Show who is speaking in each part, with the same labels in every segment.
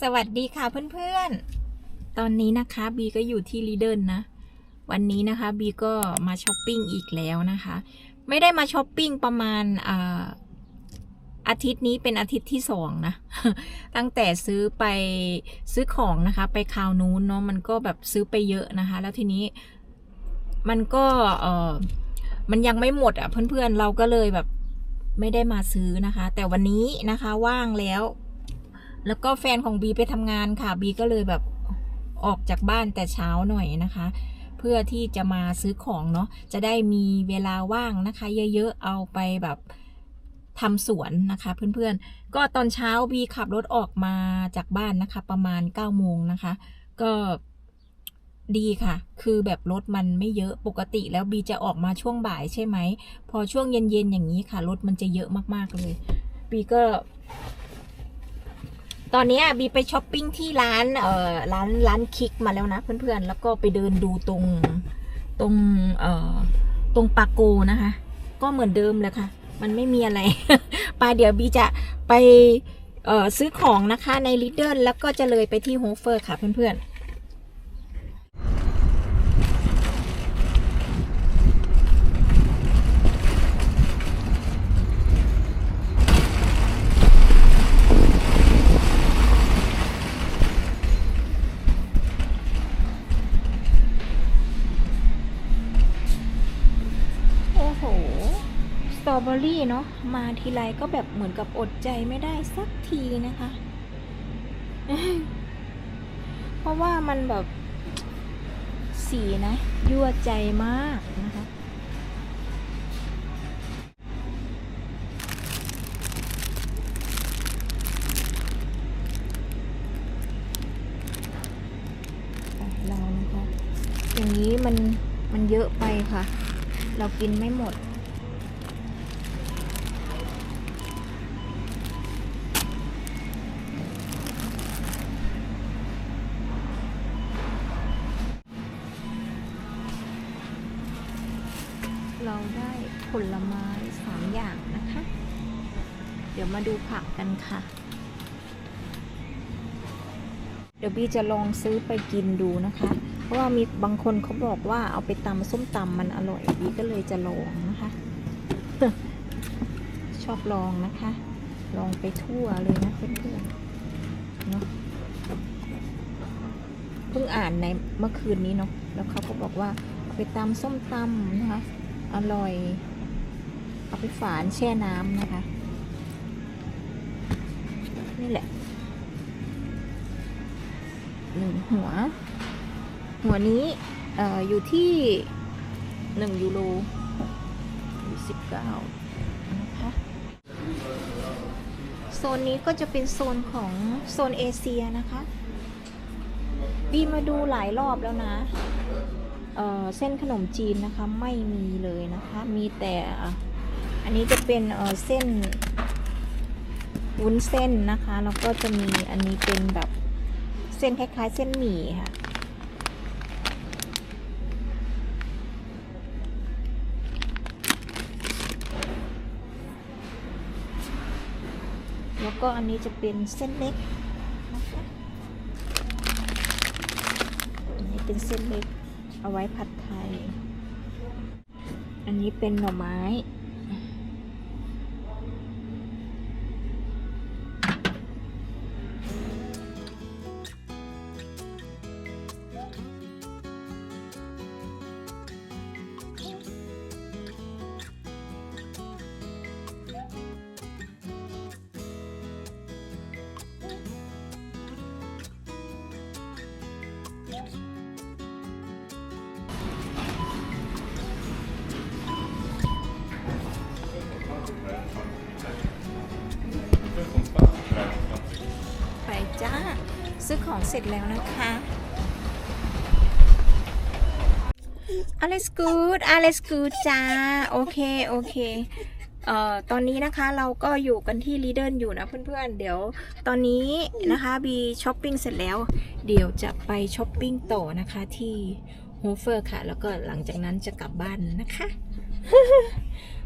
Speaker 1: สวัสดีค่ะเพื่อนๆ ตอนนี้นะคะบีก็อยู่ที่ลีเดิลนะ วันนี้นะคะบีก็มาช้อปปิ้งอีกแล้วนะคะ ไม่ได้มาช้อปปิ้งประมาณอาอาทิตย์นี้เป็นอาทิตย์ที่สองนะ ตั้งแต่ซื้อไปซื้อของนะคะ ไปคราวนู้นเนาะมันก็แบบซื้อไปเยอะนะคะ แล้วทีนี้มันก็เออมันยังไม่หมดอะเพื่อนๆ เราก็เลยแบบไม่ได้มาซื้อนะคะ แต่วันนี้นะคะว่างแล้ว แล้วก็แฟนของบีไปทำงานค่ะบีก็เลยแบบออกจากบ้านแต่เช้าหน่อยนะคะ เพื่อที่จะมาซื้อของเนาะจะได้มีเวลาว่างนะคะ เยอะๆเอาไปแบบทำสวนนะคะ เพื่อนๆ ก็ตอนเช้าบีขับรถออกมาจากบ้านนะคะ ประมาณ9ก้าโมงนะคะ ก็ดีค่ะ คือแบบรถมันไม่เยอะปกติแล้วบีจะออกมาช่วงบ่ายใช่ไหม พอช่วงเย็นๆอย่างนี้ค่ะ รถมันจะเยอะมากๆเลย บีก็ ตอนนี้บีไปช้อปปิ้งที่ร้านเอ่อร้านร้านคิกมาแล้วนะเพื่อนๆ แล้วก็ไปเดินดูตรงตรงเอ่อตรงปาโกนะคะ ก็เหมือนเดิมเลยค่ะ มันไม่มีอะไรปาเดี๋ยวบีจะไปเอ่อซื้อของนะคะในลิเดอร์แล้วก็จะเลยไปที่โฮเฟอร์ค่ะเพื่อนๆ บอรี่เนาะมาทีไรก็แบบเหมือนกับอดใจไม่ได้สักทีนะคะ เพราะว่ามันแบบสีนะ ยั่วใจมากนะคะอะเรานะคะอย่างนี้มันมันเยอะไปค่ะ เรากินไม่หมด ดูผักกันค่ะ เดี๋ยวบีจะลองซื้อไปกินดูนะคะ เพราะว่ามีบางคนเขาบอกว่าเอาไปตำส้มตำมันอร่อยบีก็เลยจะลองนะคะ ชอบลองนะคะ ลองไปทั่วเลยนะเพื่อนๆเนาะเพิ่งอ่านในเมื่อคืนนี้เนาะแล้วเขาก็บอกว่าเอาไปตำส้มตำนะคะ อร่อย เอาไปฝานแช่น้ำนะคะ นี่แหละหนึ่งหัว หัวนี้ออยู่ที่หนึ่งยูโรสิบเก้านะคะโซนนี้ก็จะเป็นโซนของโซนเอเชียนะคะบีมาดูหลายรอบแล้วนะเเส้นขนมจีนนะคะไม่มีเลยนะคะ มีแต่อันนี้จะเป็นเเส้น วุ้นเส้นนะคะแล้วก็จะมีอันนี้เป็นแบบเส้นคล้ายๆ เส้นหมี่ค่ะแล้วก็อันนี้จะเป็นเส้นเล็กนะคะอันนี้เป็นเส้นเล็กเอาไว้ผัดไทย อันนี้เป็นหน่อไม้ ของเสร็จแล้วนะคะ alles good alles good จ้า โอเค โอเคเอ่อตอนนี้นะคะเราก็อยู่กันที่ลีเดิลอยู่นะเพื่อนๆ เดี๋ยวตอนนี้นะคะบีช้อปปิ้งเสร็จแล้ว เดี๋ยวจะไปช้อปปิ้งต่อนะคะที่โฮเฟอร์ค่ะ แล้วก็หลังจากนั้นจะกลับบ้านนะคะ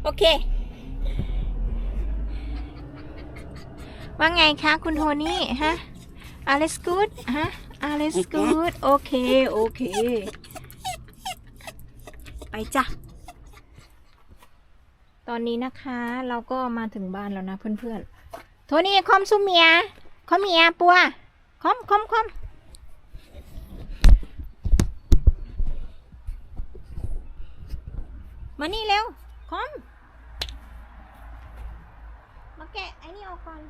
Speaker 1: โอเค ว่าไงคะคุณโทนี่ฮะ alles gut ฮะ alles gut โอเค โอเค ไปจ้ะ ตอนนี้นะคะเราก็มาถึงบ้านแล้วนะเพื่อนๆ โทนี่คอมซุเมีย คอมเมียปัว คอมคอมคอมมานี่เร็ว คอม มาแกะไอ้นี่ออกก่อน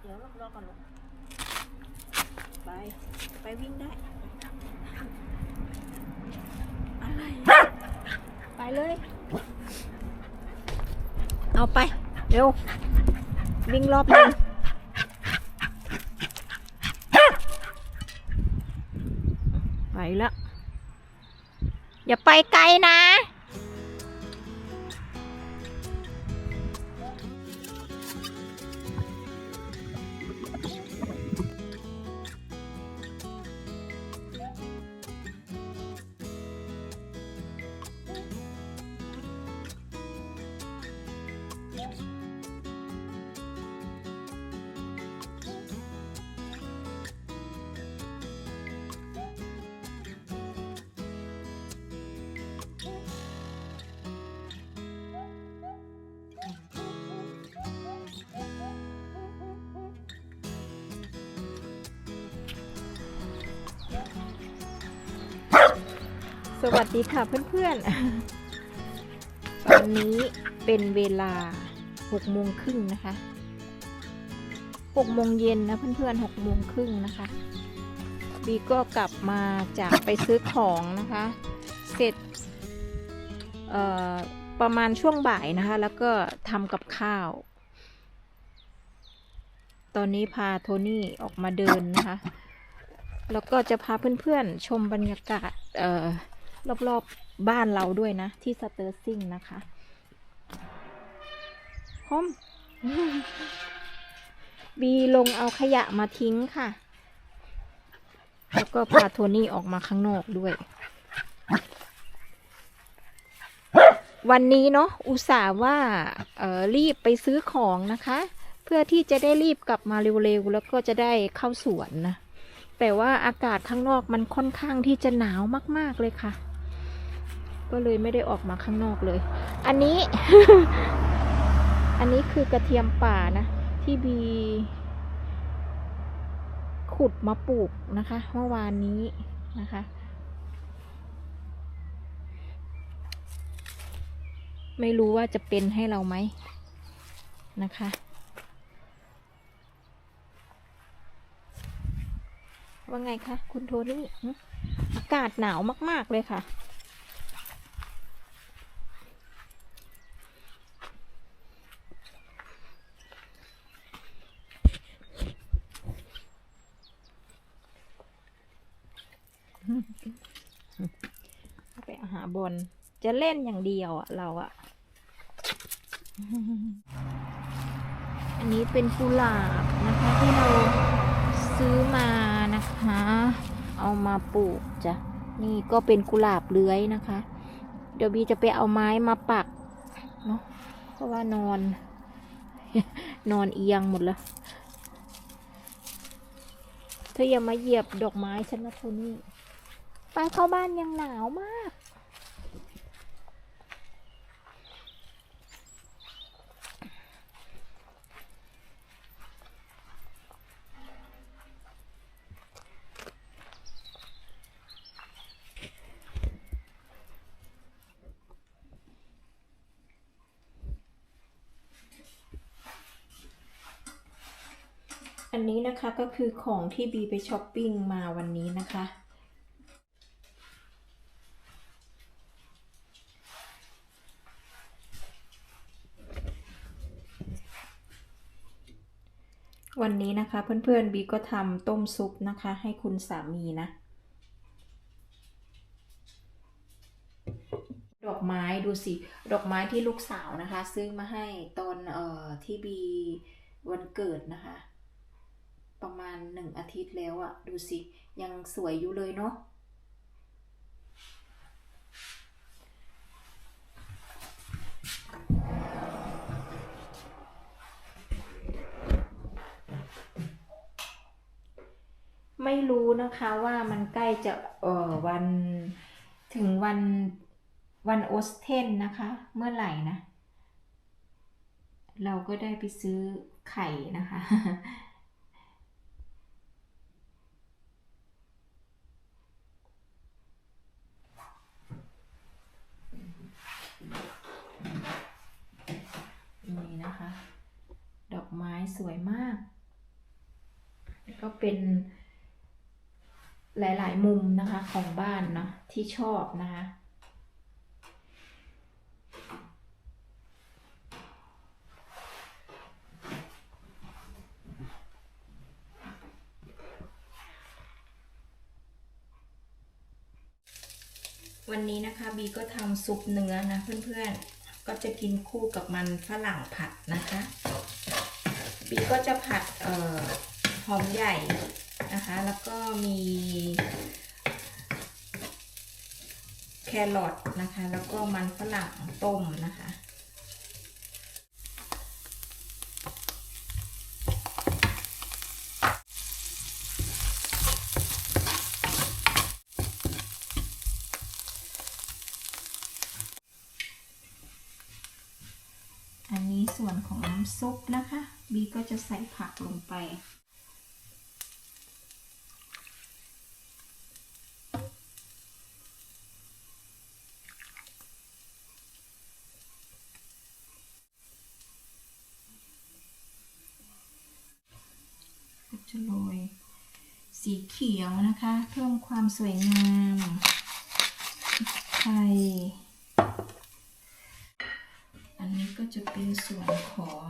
Speaker 1: เดี๋ยวรอก่อนลูกไป ไปวิ่งได้ อะไร ไปเลย เอาไป เร็ว วิ่งรอบนึงไปละอย่าไปไกลนะ สวัสดีค่ะเพื่อนๆ ตอนนี้เป็นเวลาหกโมงครึ่งนะคะหกโมงเย็นนะเพื่อนๆหกโมงครึ่งนะคะบีก็กลับมาจากไปซื้อของนะคะ เสร็จประมาณช่วงบ่ายนะคะ แล้วก็ทำกับข้าว ตอนนี้พาโทนี่ออกมาเดินนะคะ แล้วก็จะพาเพื่อนๆ ชมบรรยากาศเอ่อ รอบๆบ้านเราด้วยนะ ที่สเตอร์ซิงนะคะคอมบีลงเอาขยะมาทิ้งค่ะ แล้วก็พาโทนี่ออกมาข้างนอกด้วย วันนี้เนาะอุตส่าห์ว่าเออรีบไปซื้อของนะคะ เพื่อที่จะได้รีบกลับมาเร็วๆ แล้วก็จะได้เข้าสวนนะแต่ว่าอากาศข้างนอกมันค่อนข้างที่จะหนาวมากๆเลยค่ะ ก็เลยไม่ได้ออกมาข้างนอกเลย อันนี้ อันนี้คือกระเทียมป่านะ ที่บี ขุดมาปลูกนะคะ เมื่อวานนี้นะคะ ไม่รู้ว่าจะเป็นให้เราไหมนะคะว่าไงคะ คุณโทนี่ อากาศหนาวมาก ๆ เลยค่ะ ไปหาบอลจะเล่นอย่างเดียวอะเราอะอันนี้เป็นกุหลาบนะคะที่เราซื้อมานะคะ เอามาปลูกจ้ะ นี่ก็เป็นกุหลาบเลื้อยนะคะ เดี๋ยวบีจะไปเอาไม้มาปักเนาะ เพราะว่านอน นอนเอียงหมดแล้วเธออย่ามาเหยียบดอกไม้ฉันนะโทนี่ ไปเข้าบ้านยังหนาวมาก อันนี้นะคะก็คือของที่บีไปช้อปปิ้งมาวันนี้นะคะ วั นี้นะคะ เพื่อนๆบีก็ทำต้มซุปนะคะ ให้คุณสามีนะ ดอกไม้ดูสิ ดอกไม้ที่ลูกสาวนะคะ ซื้อมาให้ตอนเอ่อที่บีวันเกิดนะคะ ประมาณหนึ่งอาทิตย์แล้วอะดูสิ ยังสวยอยู่เลยเนาะ ไม่รู้นะคะว่ามันใกล้จะเออวันถึงวันวันโอสเทนนะคะ เมื่อไหร่นะ เราก็ได้ไปซื้อไข่นะคะนี่นะคะ ดอกไม้สวยมากแล้วก็เป็น หลายๆ มุมนะคะของบ้านเนาะที่ชอบนะคะวันนี้นะคะบีก็ทำซุปเนื้อนะเพื่อนๆ ก็จะกินคู่กับมันฝรั่งผัดนะคะ บีก็จะผัดเอ่อหอมใหญ่ นะคะ แล้วก็มีแครอทนะคะ แล้วก็มันฝรั่งต้มนะคะอันนี้ส่วนของน้ำซุปนะคะ บีก็จะใส่ผักลงไป จะโรยสีเขียวนะคะ เพิ่มความสวยงามไทยอันนี้ก็จะเป็นส่วนของ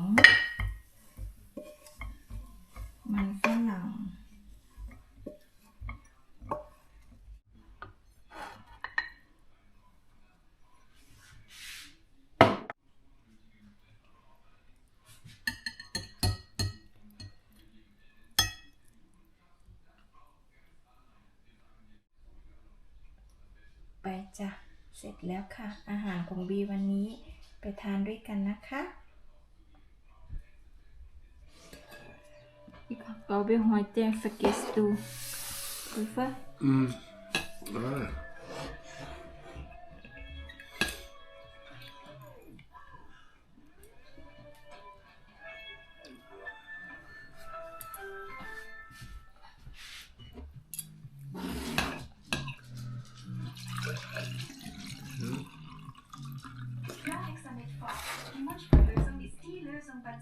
Speaker 1: จ้ะ เสร็จแล้วค่ะ อาหารของบีวันนี้ไปทานด้วยกันนะคะอีกเอาไป
Speaker 2: หอ
Speaker 3: ยแจงสเก็
Speaker 1: ตดูดูฟ้าอืมอ่า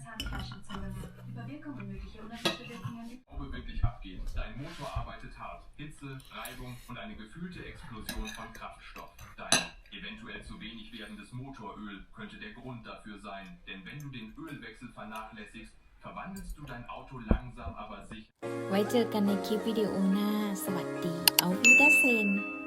Speaker 3: Lösung bei Zahnfleischentzündungen. Überwirkung und mögliche Unterschiedwirkungen
Speaker 4: Probe wirklich abgehen. Dein Motor arbeitet hart. Hitze, Reibung und eine gefühlte Explosion von Kraftstoff. Dein eventuell zu wenig werdendes Motoröl könnte der Grund dafür sein. Denn wenn du den Ölwechsel vernachlässigst, verwandelst du dein Auto langsam aber sicher.
Speaker 1: ไว้เจอกันในคลิปวิดีโอหน้า สวัสดี เอาวิดาเซน